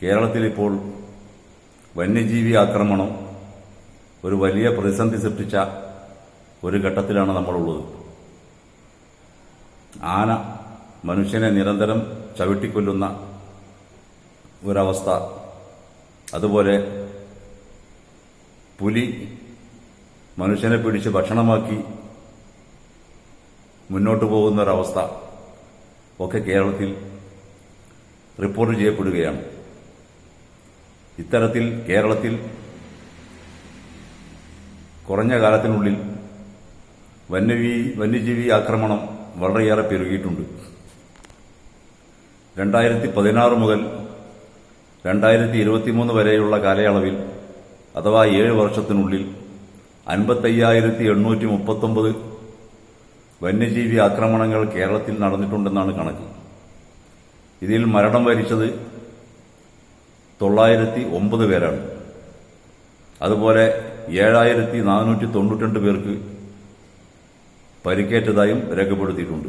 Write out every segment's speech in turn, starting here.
കേരളത്തിൽ ഇപ്പോൾ വന്യജീവി ആക്രമണം ഒരു വലിയ പ്രതിസന്ധി സൃഷ്ടിച്ച ഒരു ഘട്ടത്തിലാണ് നമ്മളുള്ളത്. ആന മനുഷ്യനെ നിരന്തരം ചവിട്ടിക്കൊല്ലുന്ന ഒരവസ്ഥ. അതുപോലെ പുലി മനുഷ്യനെ പിടിച്ച് ഭക്ഷണമാക്കി മുന്നോട്ട് പോകുന്ന ഒരവസ്ഥ ഒക്കെ കേരളത്തിൽ റിപ്പോർട്ട് ചെയ്യപ്പെടുകയാണ്. ഇത്തരത്തിൽ കേരളത്തിൽ കുറഞ്ഞ കാലത്തിനുള്ളിൽ വന്യജീവി വന്യജീവി ആക്രമണം വളരെയേറെ പെരുകിയിട്ടുണ്ട്. രണ്ടായിരത്തി പതിനാറ് മുതൽ രണ്ടായിരത്തി ഇരുപത്തിമൂന്ന് വരെയുള്ള കാലയളവിൽ അഥവാ ഏഴ് വർഷത്തിനുള്ളിൽ അൻപത്തയ്യായിരത്തി എണ്ണൂറ്റി മുപ്പത്തൊമ്പത് വന്യജീവി ആക്രമണങ്ങൾ കേരളത്തിൽ നടന്നിട്ടുണ്ടെന്നാണ് കണക്ക്. ഇതിൽ മരണം വരിച്ചത് തൊള്ളായിരത്തി ഒമ്പത് പേരാണ്. അതുപോലെ ഏഴായിരത്തി നാനൂറ്റി തൊണ്ണൂറ്റിരണ്ട് പേർക്ക് പരിക്കേറ്റതായും രേഖപ്പെടുത്തിയിട്ടുണ്ട്.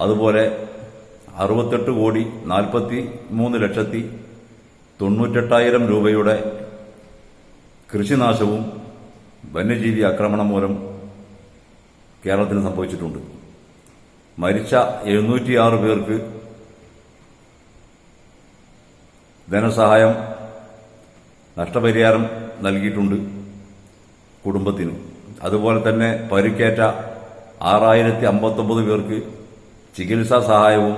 അതുപോലെ അറുപത്തെട്ട് കോടി നാൽപ്പത്തി മൂന്ന് ലക്ഷത്തി തൊണ്ണൂറ്റെട്ടായിരം രൂപയുടെ കൃഷിനാശവും വന്യജീവി ആക്രമണം മൂലം കേരളത്തിന് സംഭവിച്ചിട്ടുണ്ട്. മരിച്ച എഴുന്നൂറ്റിയാറ് പേർക്ക് ധനസഹായം നഷ്ടപരിഹാരം നൽകിയിട്ടുണ്ട് കുടുംബത്തിന്. അതുപോലെ തന്നെ പരിക്കേറ്റ ആറായിരത്തി അമ്പത്തൊമ്പത് പേർക്ക് ചികിത്സാ സഹായവും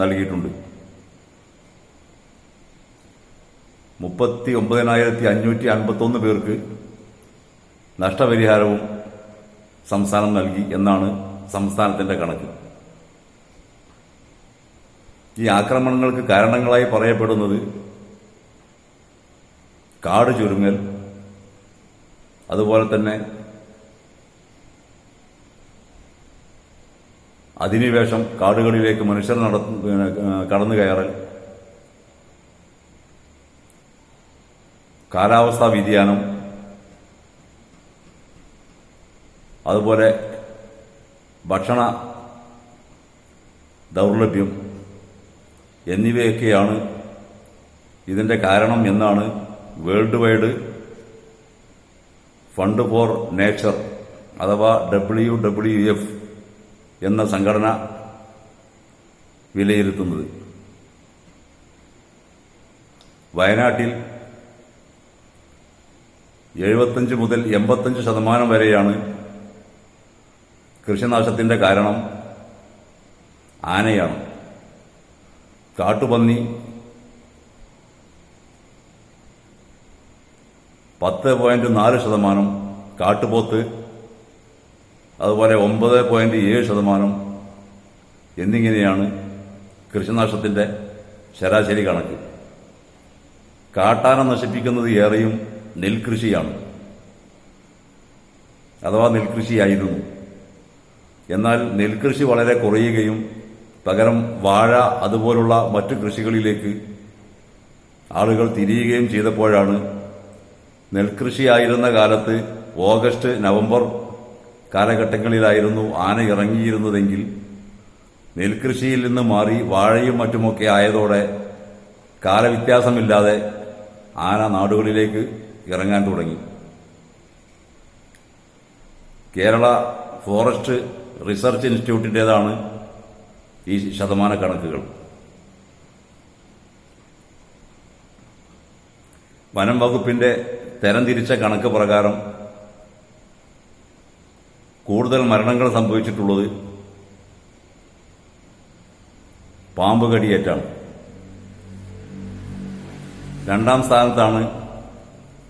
നൽകിയിട്ടുണ്ട്. മുപ്പത്തി ഒമ്പതിനായിരത്തി അഞ്ഞൂറ്റി അൻപത്തൊന്ന് പേർക്ക് നഷ്ടപരിഹാരവും സംസ്ഥാനം നൽകി എന്നാണ് സംസ്ഥാനത്തിന്റെ കണക്ക്. ഈ ആക്രമണങ്ങൾക്ക് കാരണങ്ങളായി പറയപ്പെടുന്നത് കാട് ചുരുങ്ങൽ അതുപോലെ തന്നെ അധിനിവേശം കാടുകളിലേക്ക് മനുഷ്യർ നടത്തു കടന്നു കയറൽ കാലാവസ്ഥാ വ്യതിയാനം അതുപോലെ ഭക്ഷണ ദൗർലഭ്യം എന്നിവയൊക്കെയാണ് ഇതിന്റെ കാരണം എന്നാണ് World Wide Fund for Nature അഥവാ ഡബ്ല്യു ഡബ്ല്യു എഫ് എന്ന സംഘടന വിലയിരുത്തുന്നത്. വയനാട്ടിൽ എഴുപത്തഞ്ച് മുതൽ എൺപത്തഞ്ച് ശതമാനം വരെയാണ് കൃഷിനാശത്തിന്റെ കാരണം ആനയാണ്. കാട്ടുപന്നി പത്ത് പോയിന്റ് നാല് ശതമാനം കാട്ടുപോത്ത് അതുപോലെ ഒമ്പത് പോയിന്റ് ഏഴ് ശതമാനം എന്നിങ്ങനെയാണ് കൃഷിനാശത്തിന്റെ ശരാശരി കണക്ക്. കാട്ടാന നശിപ്പിക്കുന്നത് ഏറെയും നെൽകൃഷിയാണ്. അഥവാ നെൽകൃഷിയായിരുന്നു. എന്നാൽ നെൽകൃഷി വളരെ കുറയുകയും പകരം വാഴ അതുപോലുള്ള മറ്റു കൃഷികളിലേക്ക് ആളുകൾ തിരിയുകയും ചെയ്തപ്പോഴാണ് നെൽകൃഷിയായിരുന്ന കാലത്ത് ഓഗസ്റ്റ് നവംബർ കാലഘട്ടങ്ങളിലായിരുന്നു ആന ഇറങ്ങിയിരുന്നതെങ്കിൽ നെൽകൃഷിയിൽ നിന്ന് മാറി വാഴയും മറ്റുമൊക്കെ ആയതോടെ കാലവ്യത്യാസമില്ലാതെ ആന നാടുകളിലേക്ക് ഇറങ്ങാൻ തുടങ്ങി. കേരള ഫോറസ്റ്റ് റിസർച്ച് ഇൻസ്റ്റിറ്റ്യൂട്ടിന്റെതാണ് ഈ ശതമാന കണക്കുകൾ. വനം വകുപ്പിന്റെ തരംതിരിച്ച കണക്ക് പ്രകാരം കൂടുതൽ മരണങ്ങൾ സംഭവിച്ചിട്ടുള്ളത് പാമ്പ് കടിയേറ്റാണ്. രണ്ടാം സ്ഥാനത്താണ്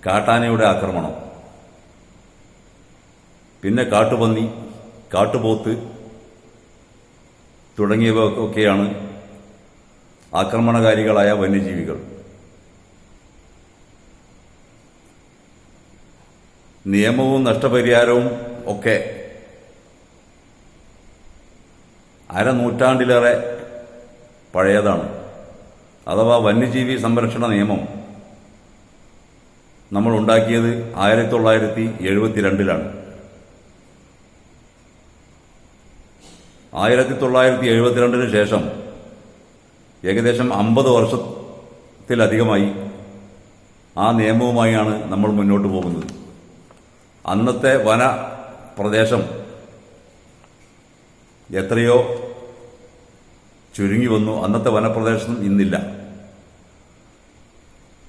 കാട്ടാനയുടെ ആക്രമണം. പിന്നെ കാട്ടുപന്നി കാട്ടുപോത്ത് തുടങ്ങിയവയൊക്കെയാണ് ആക്രമണകാരികളായ വന്യജീവികൾ. നിയമവും നഷ്ടപരിഹാരവും ഒക്കെ അരനൂറ്റാണ്ടിലേറെ പഴയതാണ്. അഥവാ വന്യജീവി സംരക്ഷണ നിയമം നമ്മൾ ഉണ്ടാക്കിയത് ആയിരത്തി തൊള്ളായിരത്തി എഴുപത്തിരണ്ടിലാണ്. ആയിരത്തി തൊള്ളായിരത്തി എഴുപത്തിരണ്ടിന് ശേഷം ഏകദേശം അമ്പത് വർഷത്തിലധികമായി ആ നിയമവുമായാണ് നമ്മൾ മുന്നോട്ട് പോകുന്നത്. അന്നത്തെ വന പ്രദേശം എത്രയോ ചുരുങ്ങി വന്നു. അന്നത്തെ വനപ്രദേശം ഇന്നില്ല.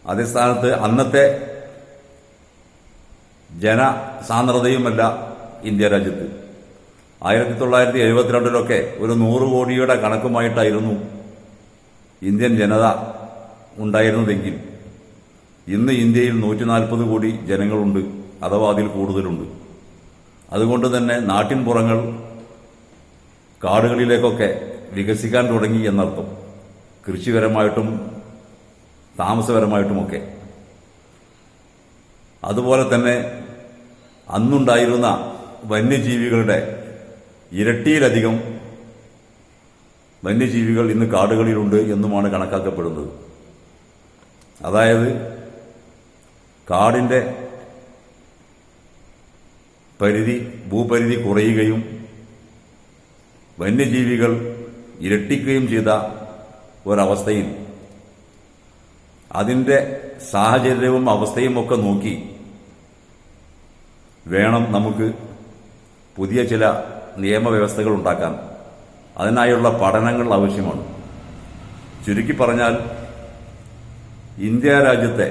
അതേ സ്ഥാനത്ത് അന്നത്തെ ജനസാന്ദ്രതയുമല്ല ഇന്ത്യ രാജ്യത്ത്. ആയിരത്തി തൊള്ളായിരത്തി എഴുപത്തിരണ്ടിലൊക്കെ ഒരു നൂറ് കോടിയുടെ കണക്കുമായിട്ടായിരുന്നു ഇന്ത്യൻ ജനത ഉണ്ടായിരുന്നതെങ്കിൽ ഇന്ന് ഇന്ത്യയിൽ നൂറ്റി നാൽപ്പത് കോടി ജനങ്ങളുണ്ട് അഥവാ അതിൽ കൂടുതലുണ്ട്. അതുകൊണ്ട് തന്നെ നാട്ടിൻ പുറങ്ങൾ കാടുകളിലേക്കൊക്കെ വികസിക്കാൻ തുടങ്ങി എന്നർത്ഥം. കൃഷിപരമായിട്ടും താമസപരമായിട്ടുമൊക്കെ. അതുപോലെ തന്നെ അന്നുണ്ടായിരുന്ന വന്യജീവികളുടെ ഇരട്ടിയിലധികം വന്യജീവികൾ ഇന്ന് കാടുകളിലുണ്ട് എന്നുമാണ് കണക്കാക്കപ്പെടുന്നത്. അതായത് കാടിന്റെ പരിധി ഭൂപരിധി കുറയുകയും വന്യജീവികൾ ഇരട്ടിക്കുകയും ചെയ്ത ഒരവസ്ഥയിൽ അതിന്റെ സാഹചര്യവും അവസ്ഥയും ഒക്കെ നോക്കി വേണം നമുക്ക് പുതിയ ചില നിയമവ്യവസ്ഥകൾ ഉണ്ടാക്കാൻ അതിനായുള്ള പഠനങ്ങൾ ആവശ്യമാണ്. ചുരുക്കി പറഞ്ഞാൽ ഇന്ത്യ രാജ്യത്തെ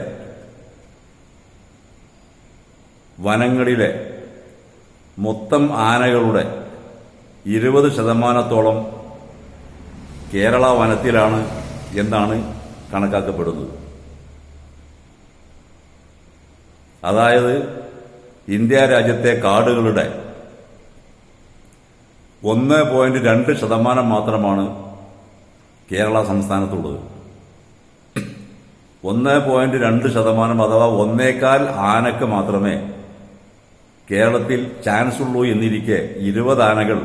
വനങ്ങളിലെ മൊത്തം ആനകളുടെ ഇരുപത് ശതമാനത്തോളം കേരള വനത്തിലാണ് എന്നാണ് കണക്കാക്കപ്പെടുന്നത്. അതായത് ഇന്ത്യ രാജ്യത്തെ കാടുകളുടെ ഒന്ന് പോയിന്റ് രണ്ട് ശതമാനം മാത്രമാണ് കേരള സംസ്ഥാനത്തുള്ളത്. ഒന്ന് പോയിന്റ് രണ്ട് ശതമാനം അഥവാ ഒന്നേക്കാൽ ആനക്ക് മാത്രമേ കേരളത്തിൽ ചാൻസ് ഉള്ളൂ എന്നിരിക്കെ ഇരുപത് ആനകൾ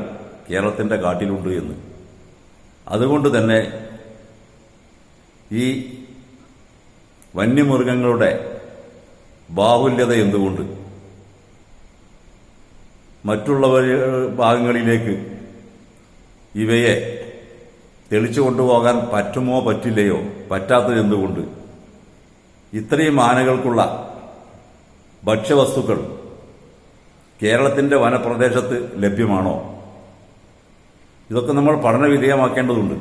കേരളത്തിന്റെ കാട്ടിലുണ്ട് എന്ന്. അതുകൊണ്ട് തന്നെ ഈ വന്യമൃഗങ്ങളുടെ ബാഹുല്യത എന്തുകൊണ്ട്? മറ്റുള്ള ഭാഗങ്ങളിലേക്ക് ഇവയെ തെളിച്ചു കൊണ്ടുപോകാൻ പറ്റുമോ പറ്റില്ലയോ പറ്റാത്തത് എന്തുകൊണ്ട് ഇത്രയും ആനകൾക്കുള്ള ഭക്ഷ്യവസ്തുക്കൾ കേരളത്തിന്റെ വനപ്രദേശത്ത് ലഭ്യമാണോ? ഇതൊക്കെ നമ്മൾ പഠന വിധേയമാക്കേണ്ടതുണ്ട്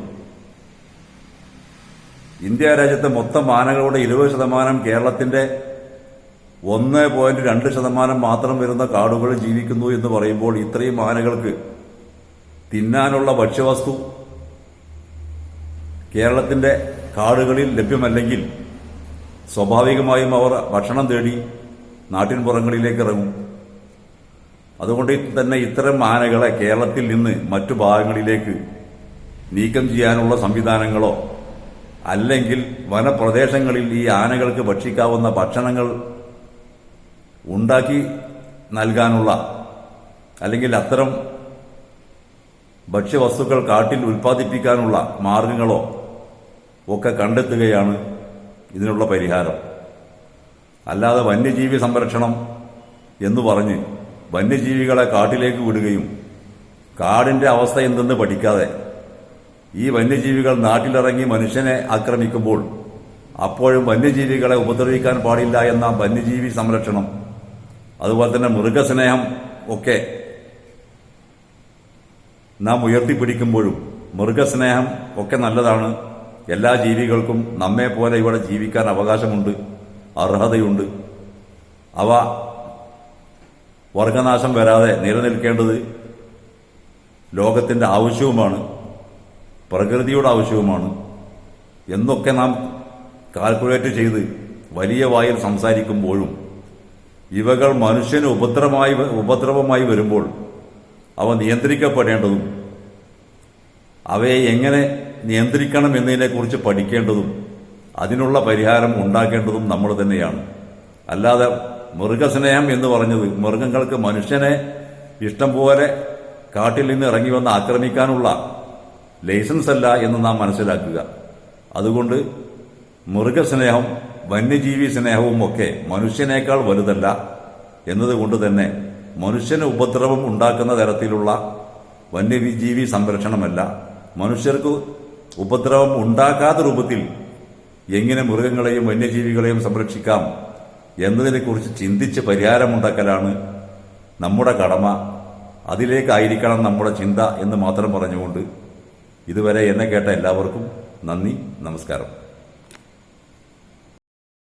ഇന്ത്യ രാജ്യത്തെ മൊത്തം ആനകളുടെ ഇരുപത് ശതമാനം കേരളത്തിന്റെ ഒന്ന് പോയിന്റ് രണ്ട് ശതമാനം മാത്രം വരുന്ന കാടുകൾ ജീവിക്കുന്നു എന്ന് പറയുമ്പോൾ ഇത്രയും ആനകൾക്ക് തിന്നാനുള്ള ഭക്ഷ്യവസ്തു കേരളത്തിന്റെ കാടുകളിൽ ലഭ്യമല്ലെങ്കിൽ സ്വാഭാവികമായും അവർ ഭക്ഷണം തേടി നാട്ടിൻപുറങ്ങളിലേക്ക് ഇറങ്ങും. അതുകൊണ്ട് തന്നെ ഇത്തരം ആനകളെ കേരളത്തിൽ നിന്ന് മറ്റു ഭാഗങ്ങളിലേക്ക് നീക്കം ചെയ്യാനുള്ള സംവിധാനങ്ങളോ അല്ലെങ്കിൽ വനപ്രദേശങ്ങളിൽ ഈ ആനകൾക്ക് ഭക്ഷിക്കാവുന്ന ഭക്ഷണങ്ങൾ ഉണ്ടാക്കി നൽകാനുള്ള അല്ലെങ്കിൽ അത്തരം ഭക്ഷ്യവസ്തുക്കൾ കാട്ടിൽ ഉൽപ്പാദിപ്പിക്കാനുള്ള മാർഗങ്ങളോ ഒക്കെ കണ്ടെത്തുകയാണ് ഇതിനുള്ള പരിഹാരം. അല്ലാതെ വന്യജീവി സംരക്ഷണം എന്ന് പറഞ്ഞ് വന്യജീവികളെ കാട്ടിലേക്ക് വിടുകയും കാടിന്റെ അവസ്ഥ എന്തെന്ന് പഠിക്കാതെ ഈ വന്യജീവികൾ നാട്ടിലിറങ്ങി മനുഷ്യനെ ആക്രമിക്കുമ്പോൾ അപ്പോഴും വന്യജീവികളെ ഉപദ്രവിക്കാൻ പാടില്ല എന്ന വന്യജീവി സംരക്ഷണം അതുപോലെ തന്നെ മൃഗസ്നേഹം ഒക്കെ നാം ഉയർത്തിപ്പിടിക്കുമ്പോഴും മൃഗസ്നേഹം ഒക്കെ നല്ലതാണ്. എല്ലാ ജീവികൾക്കും നമ്മെ പോലെ ഇവിടെ ജീവിക്കാൻ അവകാശമുണ്ട് അർഹതയുണ്ട്. അവ വർഗനാശം വരാതെ നിലനിൽക്കേണ്ടത് ലോകത്തിന്റെ ആവശ്യവുമാണ് പ്രകൃതിയുടെ ആവശ്യവുമാണ് എന്നൊക്കെ നാം കാൽക്കുലേറ്റ് ചെയ്ത് വലിയ വായിൽ സംസാരിക്കുമ്പോഴും ഇവകൾ മനുഷ്യന് ഉപദ്രവമായി ഉപദ്രവമായി വരുമ്പോൾ അവ നിയന്ത്രിക്കപ്പെടേണ്ടതും അവയെ എങ്ങനെ നിയന്ത്രിക്കണം എന്നതിനെക്കുറിച്ച് പഠിക്കേണ്ടതും അതിനുള്ള പരിഹാരം ഉണ്ടാക്കേണ്ടതും നമ്മൾ തന്നെയാണ്. അല്ലാതെ മൃഗസ്നേഹം എന്ന് പറഞ്ഞത് മൃഗങ്ങൾക്ക് മനുഷ്യനെ ഇഷ്ടം പോലെ കാട്ടിൽ നിന്ന് ഇറങ്ങി വന്ന് ആക്രമിക്കാനുള്ള ലൈസൻസ് അല്ല എന്ന് നാം മനസ്സിലാക്കുക. അതുകൊണ്ട് മൃഗസ്നേഹം വന്യജീവി സ്നേഹവും ഒക്കെ മനുഷ്യനേക്കാൾ വലുതല്ല എന്നതുകൊണ്ട് തന്നെ മനുഷ്യന് ഉപദ്രവം ഉണ്ടാക്കുന്ന തരത്തിലുള്ള വന്യജീവി സംരക്ഷണമല്ല. മനുഷ്യർക്ക് ഉപദ്രവം ഉണ്ടാക്കാത്ത രൂപത്തിൽ എങ്ങനെ മൃഗങ്ങളെയും വന്യജീവികളെയും സംരക്ഷിക്കാം എന്നതിനെക്കുറിച്ച് ചിന്തിച്ച് പരിഹാരമുണ്ടാക്കലാണ് നമ്മുടെ കടമ. അതിലേക്കായിരിക്കണം നമ്മുടെ ചിന്ത എന്ന് മാത്രം പറഞ്ഞുകൊണ്ട് ഇതുവരെ എന്നെ കേട്ട എല്ലാവർക്കും നന്ദി നമസ്കാരം.